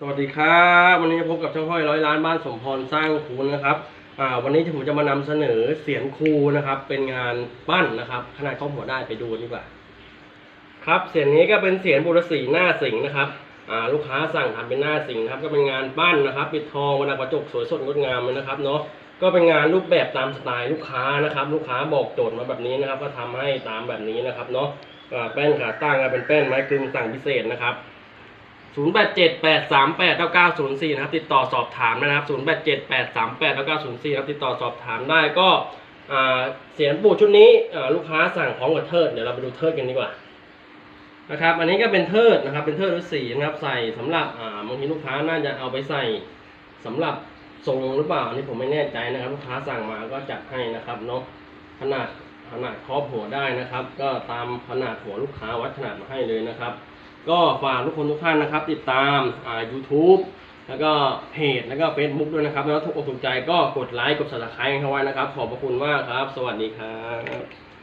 สวัสดีครับวันนี้พบกับช่างห้อยร้อยล้านบ้านสมพรสร้างคูณนะครับอ่าวันนี้ผมจะมานำเสนอเสียงครูนะครับ เป็นงานปั้นนะครับ ขนาดข้อหัวได้ไปดูดีกว่า ครับเสียงนี้ก็เป็นเสียงบุรสีหน้าสิงนะครับอ่าลูกค้าสั่งทำเป็นหน้าสิงนะครับ ก็เป็นงานปั้นนะครับ ปิดทองวรรณกระจกสวยสดงดงามเลยนะครับเนาะก็เป็นงานรูปแบบตามสไตล์ลูกค้านะครับ ลูกค้าบอกโจทย์มาแบบนี้นะครับ ก็ทำให้ตามแบบนี้นะครับเนาะแป้นขาตั้งเป็นแป้นไม้กึ่งสั่งพิเศษนะครับ 0 8 7 8 3 8 9 9 0 4 นะครับติดต่อสอบถามได้นะครับ 0 8 7 8 3 8 9 9 0 4ครับติดต่อสอบถามได้ก็เสียงปูชุดนี้ลูกค้าสั่งพร้อมกับเทิดเดี๋ยวเราไปดูเทิดกันดีกว่านะครับอันนี้ก็เป็นเทิดนะครับ เป็นเทิดฤาษีนะครับใส่สำหรับอ่าบางทีลูกค้าน่าจะเอาไปใส่สำหรับทรงหรือเปล่าอันนี้ผมไม่แน่ใจนะครับ ลูกค้าสั่งมาก็จัดให้นะครับเนาะขนาดขนาดครอบหัวได้นะครับ ก็ตามขนาดหัวลูกค้าวัดขนาดมาให้เลยนะครับ ก็ฝากทุกคนทุกท่านนะครับ ติดตามอ่า YouTube แล้วก็เพจแล้วก็เฟซบุ๊กด้วยนะครับแล้วถูกอกถูกใจก็กดไลค์กด subscribe เข้าไว้นะครับ ขอบพระคุณมากครับ สวัสดีครับ